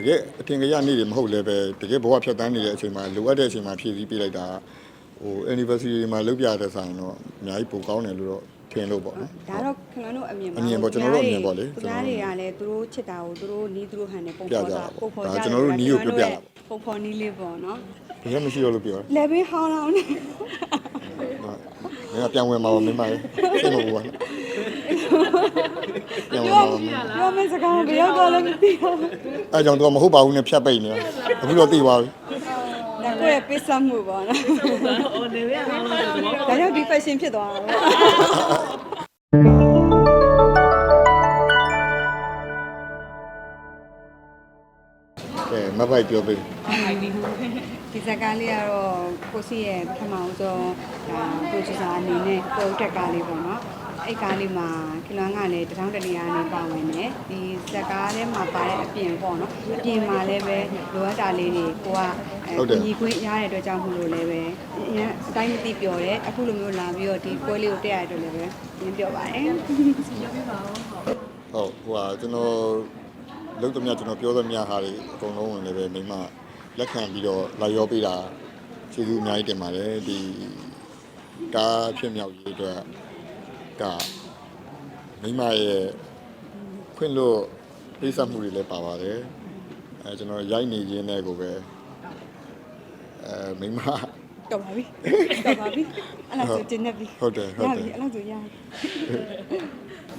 တကယ်အထင်ကြီးနေတယ်မဟုတ်လည်းပဲတကယ်ဘဝဖြတ်တန်းနေတဲ့အချိန်မှာလိုအပ်တဲ့အချိန်မှာဖြည့်ဆည်းပေးလိုက်တာဟို anniversary မှာလုပ်ပြတဲ့ဆိုင်တော့အများကြီးပိုကောင်းတယ်လို့တော့ထင်လို့ပေါ့နော်ဒါတော့ခင်ဗျားတို့အမြင်ပါအမြင်ပေါ့ကျွန်တော်တို့အမြင်ပေါ့လေသူများတွေကလည်းသူတို့ချစ်တာကိုသူတို့နီးသူတို့ဟန်နဲ့ပုံပြဖော်ကြတာတာပေါ့ပုံဖော်ဒါကြကျွန်တော်တို့နီးကိုပြပြတာပေါ့ပုံဖော်နီးလေးပေါ့နော်တကယ်မရှိတော့လို့ပြောတယ်လေဘင်းဟောင်းလောင်းနေမင်းကပြန်ဝင်มาပါမင်းမရေစိတ်မပူပါနဲ့ ပြန်ဝင်ပြောมาပါမင်းပြောမယ့်စကားဘယ်ရောက်တော့လဲမသိဘူးအဲကြောင့်သူကမဟုတ်ပါဘူးနဲ့ဖြတ်ပိတ်နေတာအခုတော့သိပါပြီဒါကိုယ့်ရဲ့ပိတ်ဆက်မှုပေါ့နော်အော်နေရအောင်လို့ဒီမောဒါကြောင့်ဒီ fashion ဖြစ်သွားတာပေါ့အဲမပိုက်ပြောပေးဒီဇာတ်ကားလေးကတော့ကိုစီရဲ့ပထမဦးဆုံးဒါ producer အနေနဲ့ပုံတက်ကားလေးပေါ့နော် အဲ့ကားလေးမှာကီလွမ်းကလည်းတထောင်တနေရာနေပါဝင်တယ်ဒီဇာတ်ကားထဲမှာပါတဲ့အပြင်ပေါ့နော်အပြင်မှာလည်းပဲလိုအပ်တာလေးတွေကိုကအဲညီခွင့်ရတဲ့အတွက်ကြောင့်မို့လို့လည်းပဲအရင်အတိုင်းမသိပြောတယ်အခုလိုမျိုးလာပြီးတော့ဒီပွဲလေးကိုတက်ရတဲ့အတွက်လည်းပဲနင်းပြောပါတယ်ဟုတ်ဟိုဟာကျွန်တော်လုံးသမျှကျွန်တော်ပြောသမျှဟာတွေအကုန်လုံးဝင်လည်းပဲမိမလက်ခံပြီးတော့လာရောပေးတာကျေးဇူးအများကြီးတင်ပါတယ်ဒီကားဖြစ်မြောက်ရေးအတွက် ကမိမရဲ့ခွင့်လို့ပြည့်စက်မှုတွေလည်းပါပါတယ်အဲကျွန်တော်ရိုက်နေရင်းနဲ့ကိုပဲအဲမိမတော်ပါပြီတော်ပါပြီအဲ့ဒါဆိုတင်နေပြီဟုတ်တယ်ဟုတ်တယ်ရပြီအဲ့ဒါဆိုရပြီ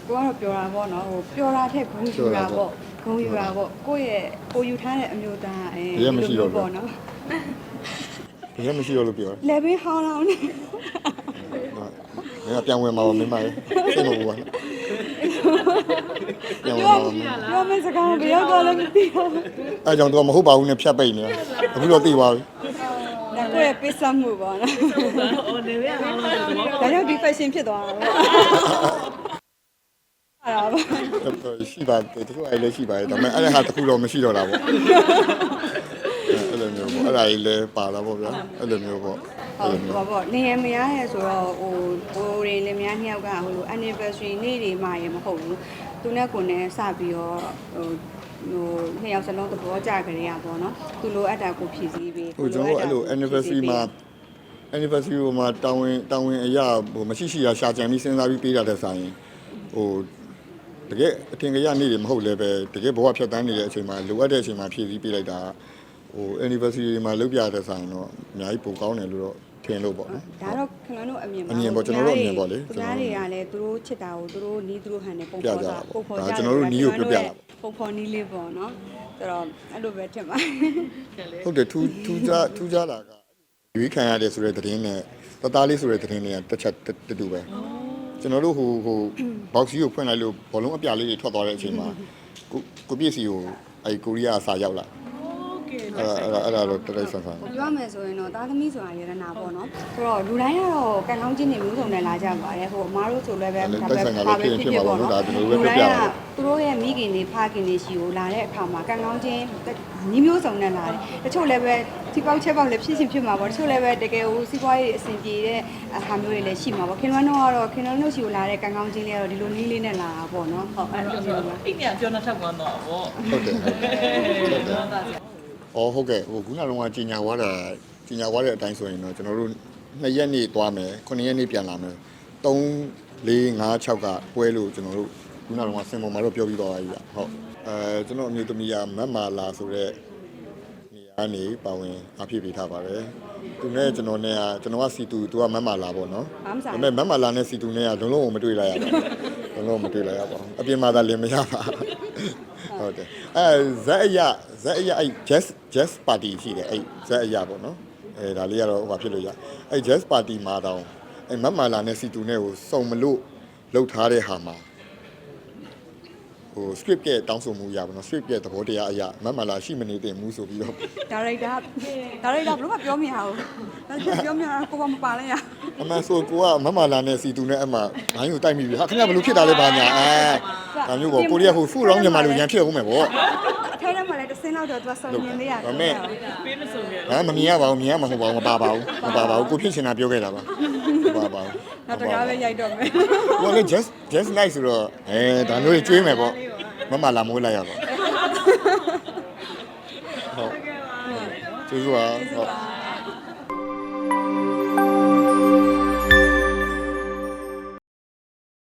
ကိုကတော့ပြောတာပေါ့နော်ဟိုပြောတာထက်ဂုံယူတာပေါ့ဂုံယူတာပေါ့ကိုယ့်ရဲ့ကိုယူထားတဲ့အမျိုးသားအဲဘယ်မှမရှိတော့ဘူးပေါ့နော်ဘယ်မှမရှိတော့လို့ပြောတယ်လေဘင်းဟောင်းလောင်းနေမ ငါပြန်ဝင်မှာပါမင်းမလေးစိတ်မပူပါနဲ့ပြန်ဝင်မှာပါမင်းပြောမယ့်စကားကိုဘယ်ရောက်တော့လည်းမသိဘူးအဲကြောင့်တော့မဟုတ်ပါဘူးနဲ့ဖြတ်ပိတ်နေတာအခုတော့သိပါပြီဒါကိုရပေးစမ်းမှုပါနော်ဟိုနေရအောင်လို့ဒါကြောင့်ဒီ fashion ဖြစ်သွားတာပေါ့ရှိပါတယ်တချို့အဲ့လည်းရှိပါတယ်ဒါပေမဲ့အဲ့ဟာတခုတော့မရှိတော့တာပေါ့အဲ့လိုမျိုးပေါ့အဲ့ဒါကြီးလည်းပါတာပေါ့ဗျာအဲ့လိုမျိုးပေါ့ ဟုအဲ့တ်လိုမျိုးပါပေါ့နေရမရရဲဆိုတော့ဟိုဟိုတွေလည်းများနှစ်ယောက်ကဟိုလို anniversary နေ့တွေမှရေမဟုတ်ဘူးသူနဲ့ကိုယ်နဲ့စပြီးတော့ဟိုဟိုနှစ်ယောက်စလုံးသဘောကျကြရပါတော့သူလိုအပ်တာကိုဖြည့်ဆည်းပေးဟိုကျွန်တော်တို့အဲ့လို anniversary မှာ anniversary မှာတာဝန်တာဝန်အရာဟိုမရှိရှိရရှာကြံပြီးစဉ်းစားပြီးပေးတာတဲ့ဆိုင်ဟိုတကယ်အထင်ကြီးနေတယ်မဟုတ်လည်းပဲတကယ်ဘဝဖြတ်တန်းနေတဲ့အချိန်မှာလိုအပ်တဲ့အချိန်မှာဖြည့်ဆည်းပေးလိုက်တာဟို anniversary မှာလုပ်ပြတဲ့ဆိုင်တော့အများကြီးပိုကောင်းတယ်လို့တော့ ထင်လို့ပေါ့နော် ဒါတော့ခင်ဗျားတို့အမြင်ပါအမြင်ပေါ့ကျွန်တော်တို့အမြင်ပေါ့လေသူကျွန်တော်တို့များတွေကလည်းသူတို့ချစ်တာကိုသူတို့နီးသူတို့ဟန်နေပုံဖော်တာပုံဖော်ကြဒါကျွန်တော်တို့နီးကိုပြောပြတာပေါ့ ပုံဖော်နီးလေးပေါ့နော်ဆိုတော့အဲ့လိုပဲထင်ပါတယ်ဟုတ်တယ်ထူးထူးခြားထူးခြားတာကရွေးခံရတယ်ဆိုတဲ့သတင်းနဲ့တသားလေးဆိုတဲ့သတင်းတွေကတစ်ချက်တူတူပဲကျွန်တော်တို့ဟိုဟို box ကြီးကိုဖွင့်လိုက်လို့ဘောလုံးအပြားလေးတွေထွက်သွားတဲ့အချိန်မှာကိုကိုပြည့်စီကိုအဲကိုရီးယားအစာရောက်လာ အဲ့ဒါအဲ့ဒါအဲ့ဒါတော့တတိဆန်ဆန် ပြောမယ်ဆိုရင်တော့သားသမီးဆိုတာရတနာပေါ့နော်ဆိုတော့လူတိုင်းကတော့ကံကောင်းခြင်းတွေမျိုးစုံနဲ့လာကြပါတယ်ဟိုအမားတို့ဆိုလည်းပဲဒါပဲပါပဲဖြစ်ဖြစ်ပေါ့နော်လူတိုင်းကသူတို့ရဲ့မိခင်တွေဖခင်တွေရှိကိုလာတဲ့အခါမှာကံကောင်းခြင်းညီမျိုးစုံနဲ့လာတယ်တချို့လည်းပဲစီပေါက်ချက်ပေါက်လည်းဖြစ်ရှင်ဖြစ်မှာပေါ့တချို့လည်းပဲတကယ်ဟိုစီးပွားရေးအဆင်ပြေတဲ့ဟာမျိုးတွေလည်းရှိမှာပေါ့ခင်ဗျားတို့ကတော့ခင်ဗျားတို့ရှိကိုလာတဲ့ကံကောင်းခြင်းလေးကတော့ဒီလိုနည်းလေးနဲ့လာတာပေါ့နော်ဟုတ်အဲ့လိုမျိုးပါအိမ်ကပြောနေထောက်ကွမ်းတော့ဗောဟုတ်တယ်ဟုတ်တယ်တော့ဒါ အော်ဟုတ်ကဲ့ဟိုခုနကတော့ကြီးညာသွားတာကြီးညာသွားတဲ့အတိုင်းဆိုရင်တော့ကျွန်တော်တို့2ရက်နေ့သွားမယ်9ရက်နေ့ပြန်လာမယ်3 4 5 6ကပွဲလို့ကျွန်တော်တို့ခုနကတော့စင်ပေါ်မှာတော့ပြောပြီးသွားပါပြီဗျဟုတ်အဲကျွန်တော်အမျိုးသမီးကမတ်မာလာဆိုတဲ့နေရာနေပါဝင်အဖြစ်ပေးထားပါတယ်သူနဲ့ကျွန်တော်နဲ့ကကျွန်တော်ကစီတူသူကမတ်မာလာပေါ့နော်ဘာမှမဆိုင်ဒါပေမဲ့မတ်မာလာနဲ့စီတူနဲ့ကလုံးလုံးမတွေ့လိုက်ရပါဘူးလုံးလုံးမတွေ့လိုက်ရပါဘူးအပြင်မှာသာလင်မရပါ ဟုတ်တယ်အဲဇက်အရဇက်အရအဲ jazz jazz party ရှိတယ်အဲဇက်အရပေါ့နော်အဲဒါလေးကတော့ဟိုဖြစ်လို့ရအဲ jazz party မှာတောင်အဲမတ်မာလာနဲ့စီတူနဲ့ကိုစုံမလို့လှုပ်ထားတဲ့ဟာမှာ ဟို script ရဲ့တောင်းဆိုမှုအရပါတော့ script ရဲ့သဘောတရားအရမတ်မာလာရှိမနေတင်ဘူးဆိုပြီးတော့ဒါရိုက်တာဒါရိုက်တာဘယ်လို့မပြောမြင်အောင်ဒါပြောမြင်အောင်ကိုကမပါလဲရအမှန်ဆိုကိုကမမလာနဲ့စီတူနဲ့အမှဘိုင်းကိုတိုက်မိပြီဟာခင်ဗျာဘယ်လိုဖြစ်တာလဲဘာညာအဲဒါမျိုးပေါ့ကိုရီးယားဟိုဖူရောင်းမြန်မာလူရန်ဖြစ်အောင်မယ်ပေါ့အထဲထဲမှာလည်းတစ်စင်းလောက်တော့သူကစုံမြင်လေးရတယ်ဒါမဲ့ပေးမဆုံးရဟာမမြင်ရပါဘူးမြင်ရမှာမဟုတ်ပါဘူးမပါပါဘူးမပါပါဘူးကိုဖြစ်ချင်တာပြောခဲ့တာပါမ ပါပါဘူးနောက်တကားပဲရိုက်တော့မယ်ကိုလည်း just just nice ဆိုတော့အဲဒါမျိုးကြီးကျွေးမယ်ပေါ့မမလာမိုးလိုက်ရပါဟုတ်ကဲ့ပါကျေးဇူးပါကျေးဇူးဟုတ်ပါ